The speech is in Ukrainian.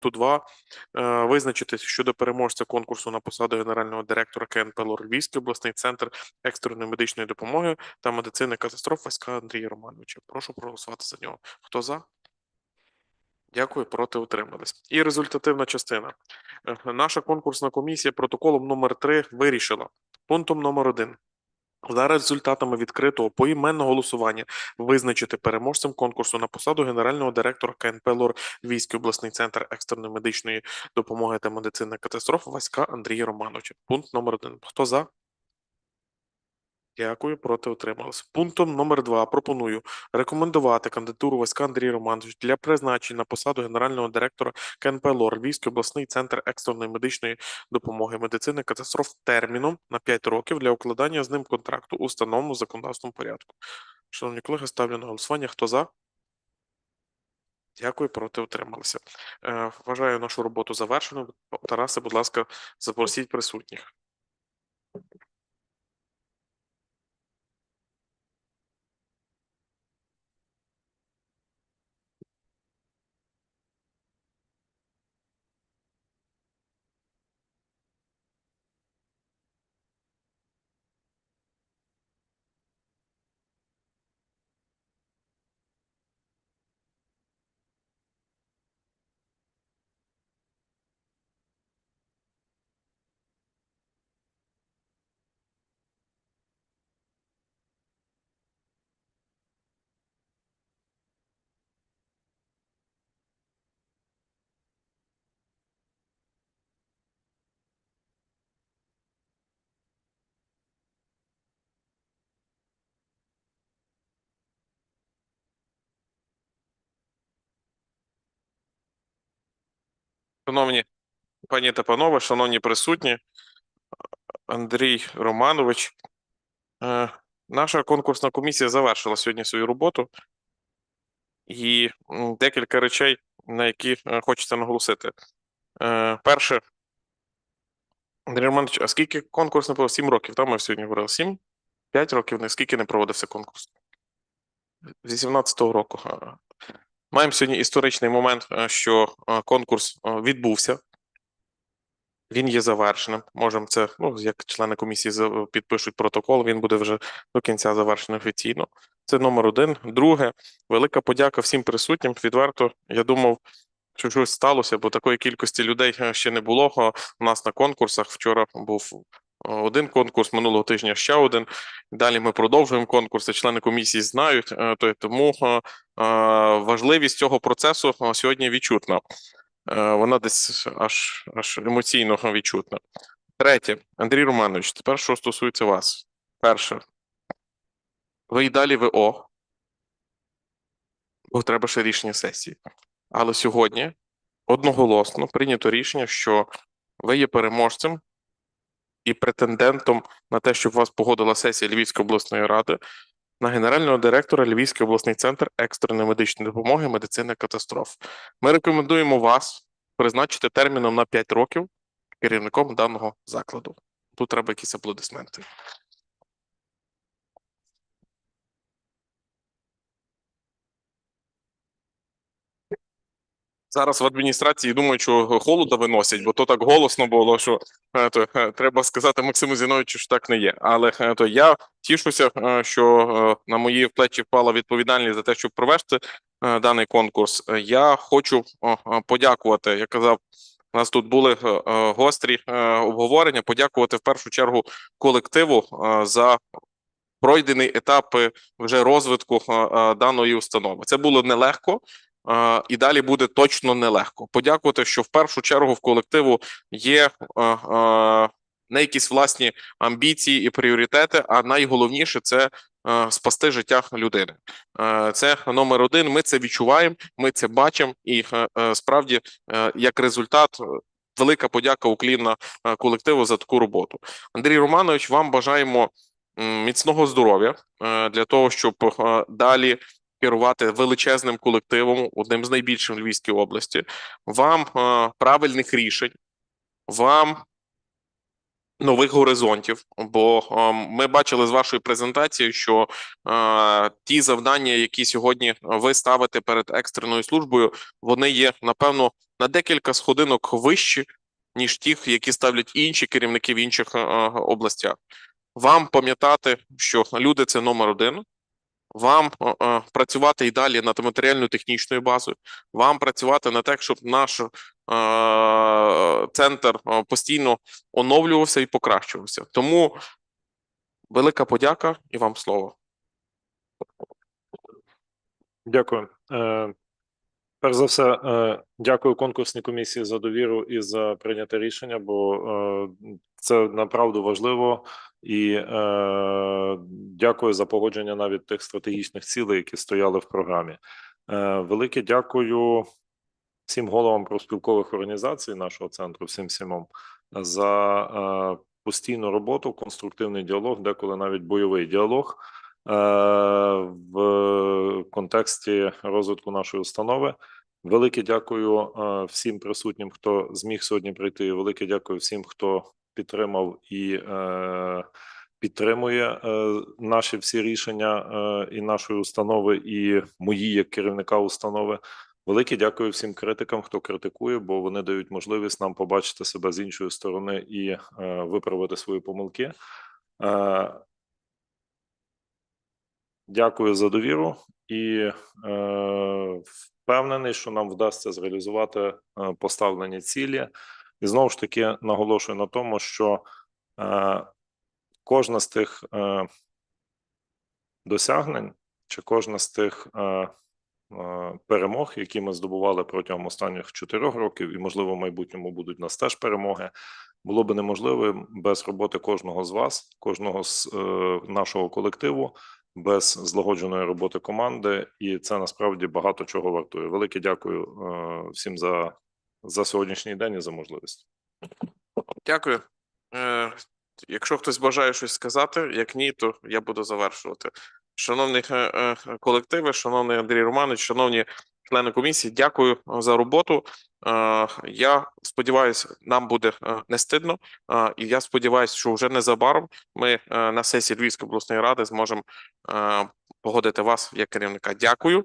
пункту 2 е, визначитись щодо переможця конкурсу на посаду генерального директора КНП Львівський обласний центр екстреної медичної допомоги та медицини катастроф Васька Андрія Романовича. Прошу проголосувати за нього. Хто за? Дякую, проти утримались. І результативна частина. Е, Наша конкурсна комісія протоколом номер 3 вирішила пунктом номер 1 за результатами відкритого поіменного голосування визначити переможцем конкурсу на посаду генерального директора КНП «Лор» Війський обласний центр екстреної медичної допомоги та медицини катастроф Васька Андрія Романовича. Пункт номер один. Хто за? Дякую, проти утримались. Пунктом номер 2 пропоную рекомендувати кандидатуру Васька Андрія Романовича для призначення на посаду генерального директора КНП «Лор» Львівський обласний центр екстреної медичної допомоги медицини катастроф терміном на 5 років для укладання з ним контракту у встановленому законодавством порядку. Шановні колеги, ставлю на голосування. Хто за? Дякую, проти утрималися. Е, вважаю нашу роботу завершеною. Тарасе, будь ласка, запросіть присутніх. Шановні пані та панове, шановні присутні, Андрій Романович, е, наша конкурсна комісія завершила сьогодні свою роботу. І декілька речей, на які е, хочеться наголосити. Е, Перше, Андрій Романович, а скільки конкурс не було? Сім років, там ми сьогодні говорили? Сім? П'ять років, не скільки не проводився конкурс? З 18-го року. Маємо сьогодні історичний момент, е, що е, конкурс е, відбувся. Він є завершеним. Можемо це, ну, як члени комісії підпишуть протокол, він буде вже до кінця завершений офіційно. Це номер один. Друге, велика подяка всім присутнім. Відверто, я думав, що щось сталося, бо такої кількості людей ще не було. У нас на конкурсах вчора був один конкурс, минулого тижня ще один. Далі ми продовжуємо конкурси. Члени комісії знають, е, то- тому е, е, важливість цього процесу сьогодні відчутна. Вона десь аж аж емоційно відчутна. Третє, Андрій Романович, тепер що стосується вас. Перше, ви й далі ВО, бо треба ще рішення сесії. Але сьогодні одноголосно прийнято рішення, що ви є переможцем і претендентом на те, щоб вас погодила сесія Львівської обласної ради на генерального директора Львівський обласний центр екстреної медичної допомоги медицини катастроф. Ми рекомендуємо вас призначити терміном на 5 років керівником даного закладу. Тут треба якісь аплодисменти. Зараз в адміністрації думають, що холода виносять, бо то так голосно було, що е, то, е, треба сказати Максиму Зіновичу, що так не є. Але е, то я тішуся, що на мої плечі впала відповідальність за те, щоб провести даний конкурс. Я хочу подякувати. Я казав, у нас тут були гострі обговорення. Подякувати в першу чергу колективу за пройдений етап вже розвитку даної установи. Це було нелегко. І далі буде точно нелегко. Подякувати, що в першу чергу в колективу є е, е, не якісь власні амбіції і пріоритети, а найголовніше це е, спасти життя людини. Це номер один. Ми це відчуваємо, ми це бачимо, і справді, як результат, велика подяка уклінна колективу за таку роботу. Андрій Романович, вам бажаємо міцного здоров'я для того, щоб далі керувати величезним колективом, одним з найбільших в Львівській області. Вам е, правильних рішень, вам нових горизонтів. Бо е, ми бачили з вашої презентації, що е, ті завдання, які сьогодні ви ставите перед екстреною службою, вони є напевно на декілька сходинок вищі, ніж тих, які ставлять інші керівники в інших е, е, областях. Вам пам'ятати, що люди це номер один. Вам е, е, працювати і далі над матеріально-технічною базою, вам працювати на те, щоб наш е, центр е, постійно оновлювався і покращувався. Тому велика подяка і вам слово. Дякую. Е, Перш за все, е, дякую конкурсній комісії за довіру і за прийняте рішення, бо це направду важливо. І е, дякую за погодження навіть тих стратегічних цілей, які стояли в програмі. Е, Велике дякую всім головам профспілкових організацій нашого центру, всім сімом, за е, постійну роботу, конструктивний діалог, деколи навіть бойовий діалог е, в контексті розвитку нашої установи. Велике дякую е, всім присутнім, хто зміг сьогодні прийти. Велике дякую всім, хто підтримав і е, підтримує е, наші всі рішення е, і нашої установи, і мої як керівника установи. Велике дякую всім критикам, хто критикує, бо вони дають можливість нам побачити себе з іншої сторони і виправити свої помилки. Дякую за довіру і е, впевнений, що нам вдасться зреалізувати поставлені цілі. І знову ж таки наголошую на тому, що е, кожна з тих е, досягнень чи кожна з тих е, е, перемог, які ми здобували протягом останніх чотирьох років, і можливо в майбутньому будуть нас теж перемоги, було би неможливим без роботи кожного з вас, кожного з е, нашого колективу без злагодженої роботи команди, і це насправді багато чого вартує. Велике дякую е, всім за, за сьогоднішній день і за можливість. Дякую. Е, якщо хтось бажає щось сказати, як ні, то я буду завершувати. Шановні е, е, колективи, шановний Андрій Романович, шановні члени комісії, дякую за роботу. Я сподіваюся, нам буде не стидно, і я сподіваюся, що вже незабаром ми на сесії Львівської обласної ради зможемо погодити вас як керівника. Дякую